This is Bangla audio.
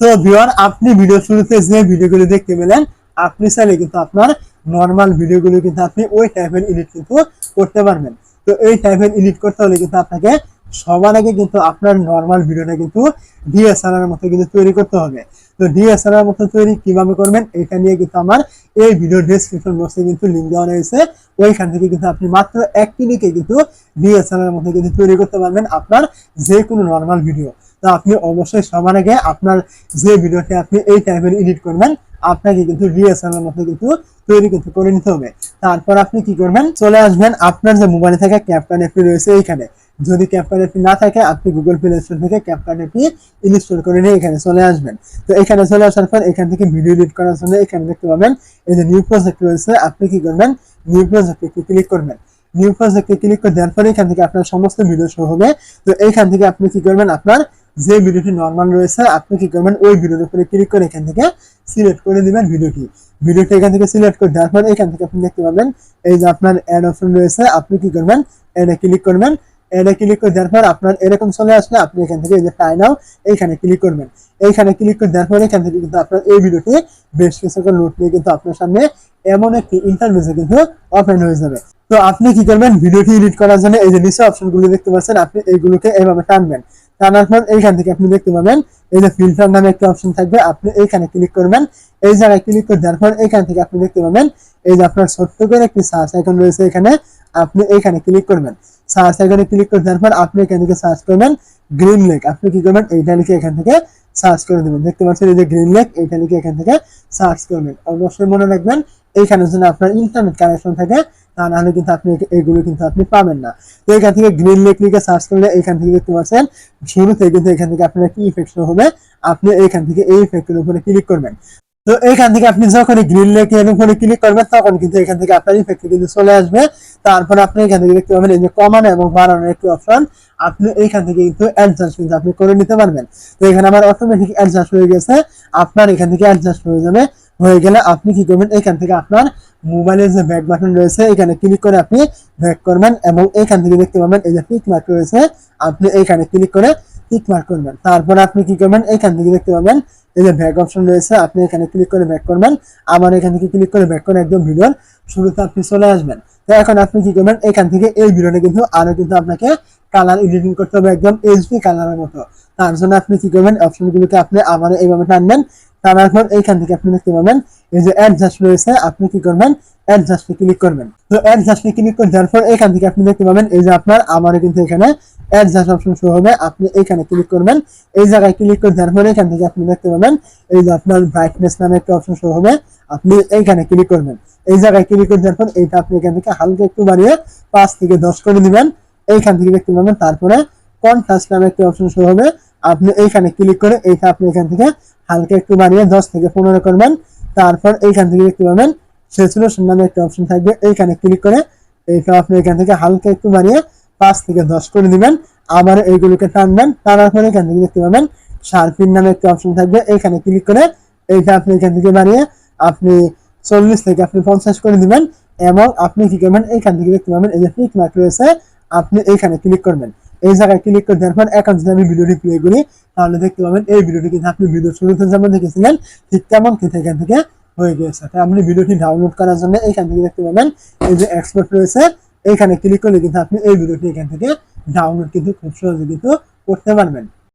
তো ভিউয়ার আপনি ভিডিও শুরুতে যে ভিডিওগুলো দেখতে পেলেন, আপনি চাইলে কিন্তু আপনার নর্মাল ভিডিওগুলো কিন্তু আপনি ওই টাইপের এডিট কিন্তু করতে পারবেন। তো এই টাইপের এডিট করতে হলে কিন্তু আপনাকে সবার আগে কিন্তু আপনার নর্মাল ভিডিওটা কিন্তু ডিএসএলআর মতো কিন্তু তৈরি করতে হবে। তো ডিএসএলআর মতো তৈরি কীভাবে করবেন, এটা নিয়ে কিন্তু আমার এই ভিডিও ডিসক্রিপশন বক্সে কিন্তু লিঙ্ক দেওয়া রয়েছে। ওইখান থেকে কিন্তু আপনি মাত্র এক ক্লিকে কিন্তু ডিএসএলআর মতো কিন্তু তৈরি করতে পারবেন আপনার যে কোনো নর্মাল ভিডিও তো আপনি অবশ্যই সবার আগে আপনার যে ভিডিওতে আপনি এই টাইপের এডিট করবেন, আপনাকে কিন্তু ডিএসএলআর মতো কিন্তু তৈরি কিন্তু করে নিতে হবে। তারপর আপনি কি করবেন? চলে আসবেন আপনার যে মোবাইলে থাকা ক্যাপকার্ড অ্যাপটি রয়েছে এইখানে। যদি ক্যাপকার্ড অ্যাপটি না থাকে, আপনি গুগল প্লে স্টোর থেকে ক্যাপকার্ড অ্যাপটি ইনস্টল করে নিয়ে এখানে চলে আসবেন। তো এখানে চলে আসার পর এখান থেকে ভিডিও এডিট করার জন্য এখানে দেখতে পাবেন এই যে নিউ প্রজেক্ট রয়েছে, আপনি কি করবেন? নিউ প্রজেক্টে একটু ক্লিক করবেন। নিউ প্রজেক্টে ক্লিক করে দেওয়ার পরে এখান থেকে আপনার সমস্ত ভিডিও শো হবে। তো এইখান থেকে আপনি কি করবেন? আপনার যে ভিডিওটি নর্মাল রয়েছে, আপনি কি করবেন, ওই ভিডিওর উপরে ক্লিক করে এখান থেকে সিলেক্ট করে দিবেন ভিডিওটি। ভিডিওটি এখান থেকে সিলেক্ট করে দেওয়ার পর এখান থেকে আপনি দেখতে পাবেন, এই যে আপনার অ্যাড অপশন রয়েছে, আপনি কি করবেন অ্যাডে ক্লিক করবেন। অ্যাডে ক্লিক করে দেওয়ার পর আপনার এরকম চলে আসলে আপনি এখান থেকে এই যে টাই নাও এইখানে ক্লিক করবেন। এইখানে ক্লিক করে দেওয়ার পর এখান থেকে কিন্তু আপনার এই ভিডিওটি বেশ কিছুক্ষণ নোট নিয়ে কিন্তু আপনার সামনে এমন একটি ইন্টারভিউসে কিন্তু ওপেন হয়ে যাবে। তো আপনি কি করবেন, ভিডিওটি এডিট করার জন্য এই যে নিচে অপশনগুলো দেখতে পাচ্ছেন, আপনি এইগুলোকে এইভাবে টানবেন। টানার এইখান থেকে আপনি দেখতে পাবেন, এই যে ফিল্টার নামে একটা অপশন থাকবে, আপনি এইখানে ক্লিক করবেন, এই জায়গায় ক্লিক করে দেওয়ার পর এইখান থেকে আপনি দেখতে পাবেন, এই যে আপনার ছোট্ট করে একটি সার্চ আইকন রয়েছে এখানে, আপনি এইখানে ক্লিক করবেন। সার্চ আইকনে ক্লিক করে দেওয়ার পর আপনি এখান থেকে সার্চ করবেন গ্রিন লেক আপনি কি করবেন? এইটা লিখে এখান থেকে সার্চ করে দেবেন। দেখতে পাচ্ছেন এই যে গ্রিন লেক এইটা লিখে এখান থেকে সার্চ করবেন। অবশ্যই মনে রাখবেন, এইখানে যেন আপনার ইন্টারনেট কানেকশন থাকে তা নাহলে কিন্তু আপনি এগুলো কিন্তু আপনি পাবেন না তো এখান থেকে গ্রিন লেক সার্চ করলে এখান থেকে দেখতে পাচ্ছেন শুরুতে কিন্তু এখান থেকে আপনার কি ইফেক্ট হবে আপনি এইখান থেকে এই ইফেক্টের উপরে ক্লিক করবেন তো এইখান থেকে আপনি যখন গ্রিন লেকের উপরে ক্লিক করবেন তখন কিন্তু এখান থেকে আপনার ইফেক্ট কিন্তু চলে আসবে তারপর আপনি এখান থেকে দেখতে পাবেন এই যে কমানো এবং বাড়ানোর একটি অপশন আপনি এইখান থেকে কিন্তু অ্যাডজাস্ট কিন্তু আপনি করে নিতে পারবেন তো এখানে আমার অটোমেটিক অ্যাডজাস্ট হয়ে গেছে আপনার এখান থেকে অ্যাডজাস্ট হয়ে যাবে হয়ে গেলে আপনি কি করবেন এখান থেকে আপনার মোবাইলের যে ব্যাক বাটন রয়েছে, এখানে ক্লিক করে আপনি ব্যাক করবেন এবং এখান থেকে দেখতে পাবেন এই যে টিক মার্ক রয়েছে। আপনি এখানে ক্লিক করে টিক মার্ক করবেন। তারপর আপনি কি করবেন? এখান থেকে দেখতে পাবেন, এই যে ব্যাক অপশন রয়েছে, আপনি এখানে ক্লিক করে ব্যাক করবেন। আবার এখান থেকে ক্লিক করে ব্যাক করে একদম ভিডিওর শুরুতে আপনি চলে আসবেন। তো এখন আপনি কি করবেন? এখান থেকে এই ভিডিওটা কিন্তু আরও কিন্তু আপনাকে কালার এডিটিং করতে হবে একদম এইচডি কালারের মতো। তার জন্য আপনি কি করবেন? অপশনগুলোকে আপনি আবার এইভাবে টানবেন টানার পর এইখান থেকে আপনি দেখতে পাবেন, এই যে অ্যাডজাস্ট রয়েছে, আপনি কি করবেন? অ্যাডজাস্টে ক্লিক করবেন। তো অ্যাডজাস্টে ক্লিক করে দেওয়ার পর এখান থেকে আপনি দেখতে পাবেন, এই যে আপনার আমারও কিন্তু এখানে অ্যাডজাস্ট অপশন শো হবে, আপনি এখানে ক্লিক করবেন। এই জায়গায় ক্লিক করে দেওয়ার পর এখান থেকে আপনি দেখতে পাবেন, এই যে আপনার ব্রাইটনেস নামে একটা অপশন শো হবে, আপনি এইখানে ক্লিক করবেন। এই জায়গায় ক্লিক করে দেওয়ার পর এইটা আপনি এখান থেকে হালকা একটু বাড়িয়ে পাঁচ থেকে দশ করে দিবেন। এইখান থেকে দেখতে পাবেন, তারপরে কন্ট্রাস্ট নামে একটা অপশন শো হবে, আপনি এইখানে ক্লিক করে এইটা আপনি এখান থেকে হালকা একটু বাড়িয়ে দশ থেকে পনেরো করবেন। তারপর এইখান থেকে দেখতে পাবেন সেচুরেশন নামে একটা অপশন থাকবে, এইখানে ক্লিক করে এইটা আপনি এখান থেকে হালকা একটু বাড়িয়ে পাঁচ থেকে দশ করে দিবেন। আবার এইগুলোকে টানবেন টানার পরে এখান থেকে দেখতে পাবেন শার্পিন নামে একটা অপশন থাকবে। এইখানে ক্লিক করে এইটা আপনি এখান থেকে বাড়িয়ে আপনি চল্লিশ থেকে আপনি পঞ্চাশ করে দিবেন এবং আপনি কি করবেন? এইখান থেকে দেখতে পাবেন এই যে টিক মার্ক রয়েছে, আপনি এইখানে ক্লিক করবেন। এই জায়গায় ক্লিক করে দেওয়ার পর এখন যদি আমি ভিডিওটি প্লে করি, তাহলে দেখতে পাবেন এই ভিডিওটি কিন্তু আপনি ভিডিও শুরুতে যেমন দেখেছিলেন, ঠিক তেমন কিন্তু এখান থেকে হয়ে গিয়েছে। আপনি ভিডিওটি ডাউনলোড করার জন্য এইখান থেকে দেখতে পাবেন এই যে এক্সপোর্ট রয়েছে এইখানে ক্লিক করলে কিন্তু আপনি এই ভিডিওটি এখান থেকে ডাউনলোড কিন্তু খুব সহজে কিন্তু করতে পারবেন।